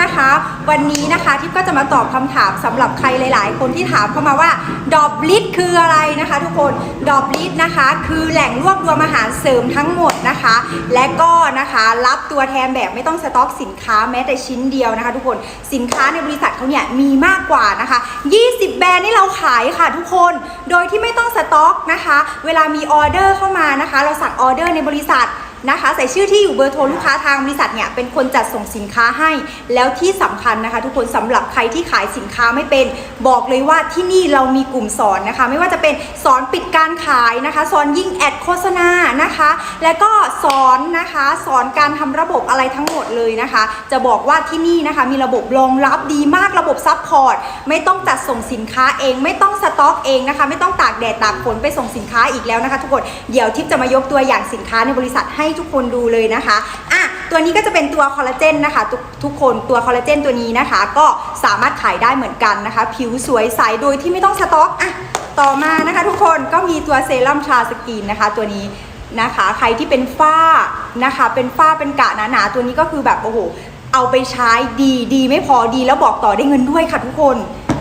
นะคะ วันนี้นะคะทิพก็จะมาตอบคำถามสำหรับใครหลาย ๆ คนที่ถามเข้ามาว่าดอบลิทคืออะไรนะคะ ทุกคนดอบลิทนะคะ คือแหล่งรวบรวมอาหารเสริมทั้งหมดนะคะ และก็นะคะรับตัวแทนแบบไม่ต้องสต็อกสินค้าแม้แต่ชิ้นเดียวนะคะ ทุกคนสินค้าในบริษัทเขาเนี่ยมีมากกว่านะคะ 20 แบรนด์ที่เราขายค่ะทุกคนโดยที่ไม่ต้องสต็อกนะคะ เวลามีออเดอร์เข้ามานะคะ เราสั่งออเดอร์ในบริษัท นะคะ ใส่ชื่อที่อยู่เบอร์โทรลูกค้าทางบริษัทเนี่ยเป็นคนจัดส่งสินค้าให้ แล้วที่สำคัญนะคะ ทุกคนสำหรับใครที่ขายสินค้าไม่เป็น บอกเลยว่าที่นี่เรามีกลุ่มสอนนะคะ ไม่ว่าจะเป็นสอนปิดการขายนะคะ สอนยิงแอดโฆษณานะคะ และก็สอนนะคะสอนการทำระบบอะไรทั้งหมดเลยนะคะ จะบอกว่าที่นี่นะคะมีระบบรองรับดีมากระบบซัพพอร์ตไม่ต้องจัดส่งสินค้าเอง ไม่ต้องสต็อกเองนะคะ ไม่ต้องตากแดดตากฝนไปส่งสินค้าอีกแล้วนะคะ ทุกคนเดี๋ยวทิปจะมายกตัวอย่างสินค้าในบริษัทให้ให้ทุกคนดูเลยนะคะอะตัวนี้ก็จะเป็นตัวคอลลาเจนนะคะทุกทุกคนตัวคอลลาเจนตัวนี้นะคะ ก็สามารถขายได้เหมือนกันนะคะ ผิวสวยใสโดยที่ไม่ต้องสต็อกอะต่อมานะคะ ทุกคนก็มีตัวเซรั่มชาสกินนะคะ ตัวนี้นะคะใครที่เป็นฝ้านะคะ เป็นฝ้าเป็นกระหนาๆตัวนี้ก็คือแบบโอ้โหเอาไปใช้ดีดีไม่พอดีแล้วบอกต่อได้เงินด้วยค่ะทุกคน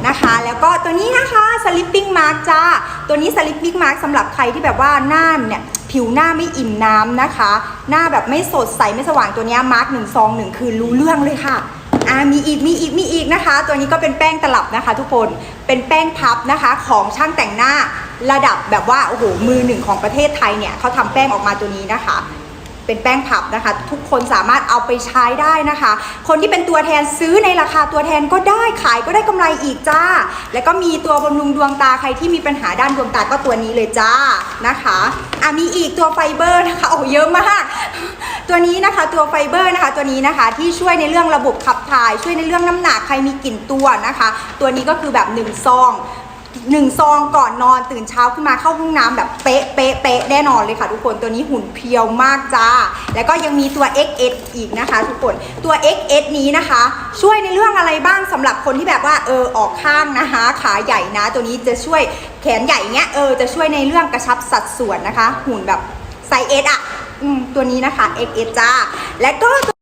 นะคะ แล้วก็ตัวนี้นะคะ Sleeping Mask จ้าตัวนี้ Sleeping Mask สำหรับใครที่แบบว่าหน้าเนี่ย ผิวหน้าไม่อิ่มน้ำนะคะ หน้าแบบไม่สดใสไม่สว่างตัวนี้มาร์กหนึ่งซองหนึ่งคือรู้เรื่องเลยค่ะอ่ามีอีกมีอีกมีอีกนะคะ ตัวนี้ก็เป็นแป้งตลับนะคะ ทุกคนเป็นแป้งพับนะคะของช่างแต่งหน้าระดับแบบว่าโอ้โหมือหนึ่งของประเทศไทยเนี่ยเขาทำแป้งออกมาตัวนี้นะคะ เป็นแป้งผับนะคะ ทุกคนสามารถเอาไปใช้ได้นะคะ คนที่เป็นตัวแทนซื้อในราคาตัวแทนก็ได้ขายก็ได้กำไรอีกจ้า แล้วก็มีตัวบำรุงดวงตาใครที่มีปัญหาด้านดวงตาก็ตัวนี้เลยจ้านะคะอะมีอีกตัวไฟเบอร์นะคะโอ้เยอะมาก ตัวนี้นะคะตัวไฟเบอร์นะคะ ตัวนี้นะคะที่ช่วยในเรื่องระบบขับถ่าย ช่วยในเรื่องน้ำหนักใครมีกลิ่นตัวนะคะ ตัวนี้ก็คือแบบหนึ่งซอง หนึ่งซองก่อนนอนตื่นเช้าขึ้นมาเข้าห้องน้ำแบบเป๊ะเป๊ะเป๊ะแน่นอนเลยค่ะทุกคนตัวนี้หุ่นเพียวมากจ้า แล้วก็ยังมีตัว XS อีกนะคะ ทุกคนตัว XS นี้นะคะ ช่วยในเรื่องอะไรบ้างสำหรับคนที่แบบว่าเออออกข้างนะคะ ขาใหญ่นะ ตัวนี้จะช่วยแขนใหญ่เงี้ยเออจะช่วยในเรื่องกระชับสัดส่วนนะคะ หุ่นแบบไซส์ S อะอืมตัวนี้นะคะ XS จ้า และก็